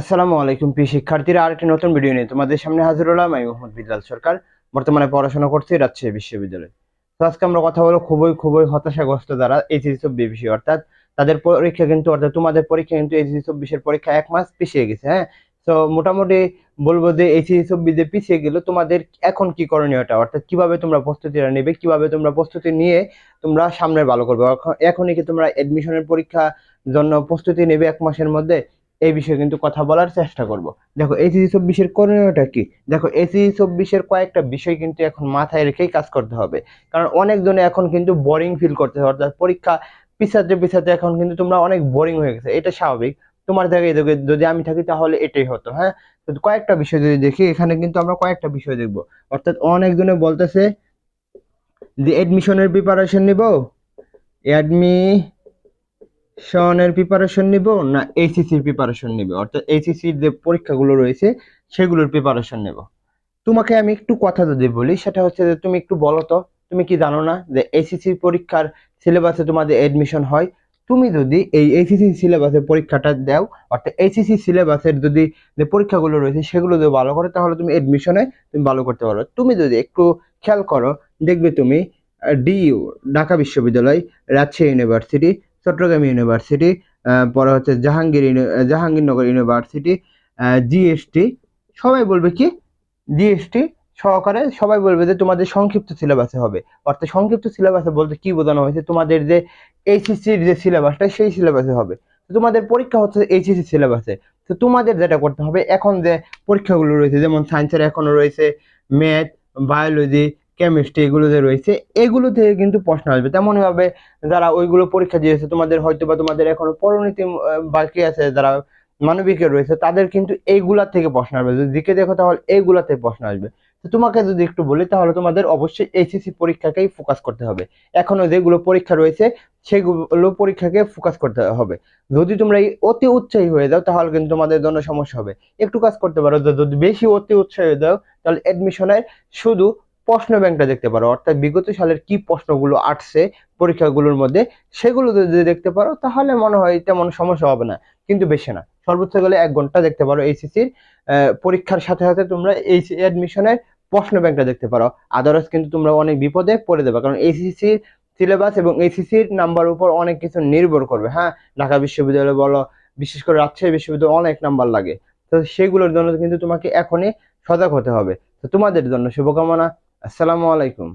আসসালামু আলাইকুম, প্রিয় শিক্ষার্থীরা, আরেকটি নতুন ভিডিও নিয়ে তোমাদের সামনে হাজির হলাম। আমি মোহাম্মদ বিল্লাল সরকার। বর্তমানে পড়াশোনা করছি রাজশাহী বিশ্ববিদ্যালয়ে। তো আজকে আমরা কথা বলো খুবই খুবই হতাশাগ্রস্ত দ্বারা এইচএসি চব্বিশ বিষয় অর্থাৎ তাদের পরীক্ষা কিন্তু, অর্থাৎ তোমাদের পরীক্ষা কিন্তু এইচএসি চব্বিশের পরীক্ষা এক মাস পিছিয়ে গেছে হ্যাঁ? তো মোটামুটি বলব যে এইচএসি চব্বিশে পিছিয়ে গেলে তোমাদের এখন কি করণীয়টা? অর্থাৎ কীভাবে তোমরা প্রস্তুতিটা নেবে, কীভাবে তোমরা প্রস্তুতি নিয়ে তোমরা সামনে ভালো করবে? এখনই কি তোমরা এডমিশনের পরীক্ষা জন্য প্রস্তুতি নেবে এক মাসের মধ্যে? এই বিষয়ে কিন্তু কথা বলার চেষ্টা করব। দেখো এসিসি চব্বিশের করণীয়টা কি? দেখো এসিসি চব্বিশের কয়েকটা বিষয় কিন্তু এখন মাথায় রেখেই কাজ করতে হবে। কারণ অনেকজনে এখন কিন্তু বোরিং ফিল করতেছে, অর্থাৎ পরীক্ষা পিছাতে পিছাতে এখন কিন্তু তোমরা অনেক বোরিং হয়ে গেছে। এটা স্বাভাবিক। তোমার জায়গায় যদি- যদি আমি থাকি তাহলে এটাই হতো হ্যাঁ? কয়েকটা বিষয় যদি দেখি, এখানে কিন্তু আমরা কয়েকটা বিষয় দেখব। অর্থাৎ অনেকজনে বলতেছে যে এডমিশনের প্রিপারেশন নিব। অ্যাডমি শনের প্রিপারেশন নিব না এইচএসির প্রিপারেশন নিব? অর্থাৎ এইচএসির যে পরীক্ষাগুলো রয়েছে, সেগুলোর প্রিপারেশন নেব। তোমাকে আমি একটু কথা যদি বলি, সেটা হচ্ছে যে তুমি একটু বলো তো, তুমি কি জানো না যে এইচএসসি পরীক্ষার সিলেবাসে তোমাদের এডমিশন হয়? তুমি যদি এই এইচএসসি সিলেবাসের পরীক্ষাটা দাও, অর্থাৎ এইচএসসি সিলেবাসের যদি যে পরীক্ষাগুলো রয়েছে, সেগুলো যদি ভালো করে, তাহলে তুমি এডমিশনে তুমি ভালো করতে পারো। তুমি যদি একটু খেয়াল করো, দেখবে তুমি ডিইউ ঢাকা বিশ্ববিদ্যালয়, রাজশাহী ইউনিভার্সিটি চট্টগ্রাম ইউনিভার্সিটি পরে হচ্ছে জাহাঙ্গীর জাহাঙ্গীরনগর ইউনিভার্সিটি জিএসটি সবাই বলবে কি? জিএসটি সহকারে সবাই বলবে যে তোমাদের সংক্ষিপ্ত সিলেবাসে হবে। অর্থাৎ সংক্ষিপ্ত সিলেবাসে বলতে কি বোঝানো হয়েছে? তোমাদের যে এইচএসসির যে সিলেবাসটা সেই সিলেবাসে হবে। তোমাদের পরীক্ষা হচ্ছে এইচএসসি সিলেবাসে তো তোমাদের যেটা করতে হবে, এখন যে পরীক্ষাগুলো রয়েছে, যেমন সায়েন্সের এখনও রয়েছে ম্যাথ বায়োলজি কেমিস্ট্রি এগুলো যে রয়েছে, এগুলো থেকে কিন্তু প্রশ্ন আসবে। তেমনই ভাবে যারা ওইগুলো পরীক্ষা দিয়েছে, তোমাদের হয়তো বা তোমাদের এখনও পরিণতি বাকি আছে যারা মানবিকে রয়েছে, তাদের কিন্তু এইগুলা থেকে প্রশ্ন আসবে। যদি দিকে দেখো তাহলে এইগুলা থেকে প্রশ্ন আসবে। তোমাকে যদি একটু বলি তাহলে তোমাদের অবশ্যই এইচএসসি পরীক্ষাকেই ফোকাস করতে হবে। এখনও যেগুলো পরীক্ষা রয়েছে, সেগুলো পরীক্ষাকে ফোকাস করতে হবে। যদি তোমরা এই অতি উৎসাহী হয়ে যাও, তাহলে কিন্তু তোমাদের জন্য সমস্যা হবে। একটু কাজ করতে পারো, যদি বেশি অতি উৎসাহী হয়ে যাও, তাহলে অ্যাডমিশনের শুধু প্রশ্ন ব্যাংকটা দেখতে পারো। অর্থাৎ বিগত সালের কি প্রশ্নগুলো আসছে পরীক্ষাগুলোর মধ্যে, সেগুলো যদি দেখতে পারো, তাহলে মনে হয় তেমন সমস্যা হবে না, কিন্তু বেশি না। সর্বোচ্চ গেলে এক ঘণ্টা দেখতে পারো এইচএসির পরীক্ষার সাথে সাথে তোমরা এই অ্যাডমিশনের প্রশ্ন ব্যাংকটা দেখতে পারো। আদারস কিন্তু তোমরা অনেক বিপদে পড়ে দেবে কারণ এইচএসির সিলেবাস এবং এইচএসির নাম্বার উপর অনেক কিছু নির্ভর করবে হ্যাঁ? ঢাকা বিশ্ববিদ্যালয় বলো, বিশেষ করে রাজশাহী বিশ্ববিদ্যালয় অনেক নাম্বার লাগে। তো সেগুলোর জন্য কিন্তু তোমাকে এখনই সজাগ হতে হবে। তো তোমাদের জন্য শুভকামনা। আসসালামু আলাইকুম।